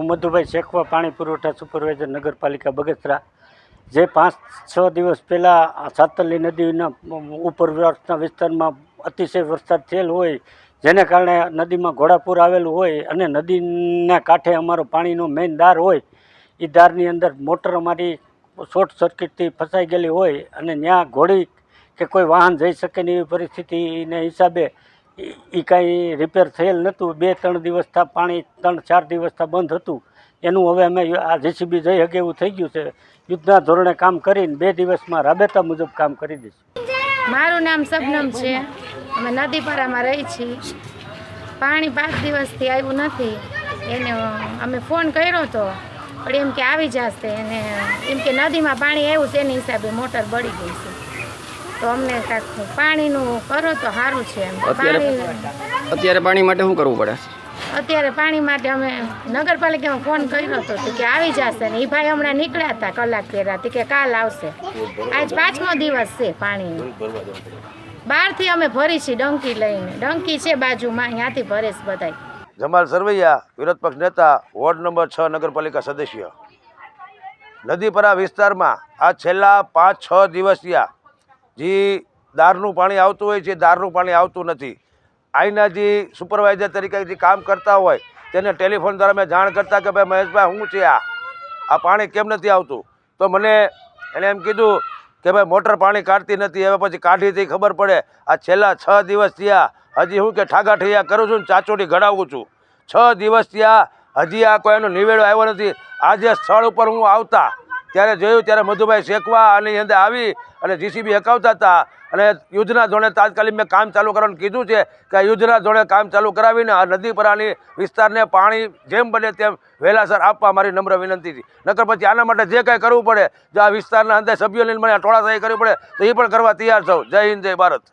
હું મધુભાઈ શેખવા પાણી પુરવઠા સુપરવાઇઝર નગરપાલિકા બગસરા. જે પાંચ છ દિવસ પહેલાં સાતરલી નદીના ઉપરવાસના વિસ્તારમાં અતિશય વરસાદ થયેલ હોય, જેને કારણે નદીમાં ઘોડાપુર આવેલું હોય અને નદીના કાંઠે અમારો પાણીનો મેઇન દાર હોય એ દારની અંદર મોટર અમારી શોર્ટ સર્કિટથી ફસાઈ ગયેલી હોય અને ત્યાં ઘોડી કે કોઈ વાહન જઈ શકે નહીં એવી પરિસ્થિતિને હિસાબે એ કાંઈ રિપેર થયેલ નહોતું. બે, ત્રણ દિવસથી પાણી, ત્રણ, ચાર દિવસથી બંધ હતું. એનું હવે અમે આ જેસીબી જઈ શકે એવું થઈ ગયું છે. યુદ્ધના ધોરણે કામ કરીને બે દિવસમાં રાબેતા મુજબ કામ કરી દઈશું. મારું નામ સબનમ છે. અમે નદીપારામાં રહી છીએ. પાણી પાંચ દિવસથી આવ્યું નથી. એને અમે ફોન કર્યો હતો પણ એમ કે આવી જશે. અને એમ કે નદીમાં પાણી આવ્યું છે, એની હિસાબે મોટર બળી ગઈ છે. તો અમને કાંઈક પાણીનું કરો તો સારું છે એમ. અત્યારે પાણી અત્યારે પાણી માટે શું કરવું પડે? અત્યારે પાણી માટે અમે નગરપાલિકામાં ફોન કર્યો હતો કે આવી જશે ને. એ ભાઈ હમણાં નીકળ્યા હતા કલાક પહેલા કે કાલ આવશે. આજ પાંચમો દિવસ છે પાણીનો. બહારથી અમે ભરી છીએ ડંકી લઈને. ડંકી છે બાજુમાં ત્યાંથી છે બધાય. જમાલ સરવૈયા વિરોધ પક્ષ નેતા વોર્ડ નંબર છ નગરપાલિકા સદસ્ય. નદીપરા વિસ્તારમાં આ છેલ્લા પાંચ છ દિવસ થયા. જે દારનું પાણી આવતું હોય છે દારનું પાણી આવતું નથી. અહીંના જે સુપરવાઇઝર તરીકે જે કામ કરતા હોય, તેને ટેલિફોન દ્વારા મેં જાણ કરતા કે, ભાઈ મહેશભાઈ શું છે આ? આ પાણી કેમ નથી આવતું? તો મને એણે એમ કીધું કે, ભાઈ, મોટર પાણી કાઢતી નથી. હવે પછી કાઢીથી ખબર પડે. આ છેલ્લા છ દિવસ થયા હજી હું કે ઠાગા ઠૈયા કરું છું ને ચાચોડી ઘડાવું છું. છ દિવસ થયા હજી આ કોઈ એનો નિવેડો આવ્યો નથી. આજે સ્થળ ઉપર હું આવતા ત્યારે જોયું, ત્યારે મધુભાઈ શેખવા અને અંદર આવી અને જીસીબી હકાવતા હતા. અને યુદ્ધના ધોરણે તાત્કાલિક મેં કામ ચાલુ કરવાનું કીધું છે કે આ યુદ્ધના ધોરણે કામ ચાલુ કરાવીને આ નદી પરાની વિસ્તારને પાણી જેમ બને તેમ વહેલાસર આપવા મારી નમ્ર વિનંતી હતી. નકર પછી આના માટે જે કાંઈ કરવું પડે, જો આ વિસ્તારના અંદર સભ્યો લઈને મને ટોળાશાહી કરવી પડે, તો એ પણ કરવા તૈયાર થઉં. જય હિન્દ, જય ભારત.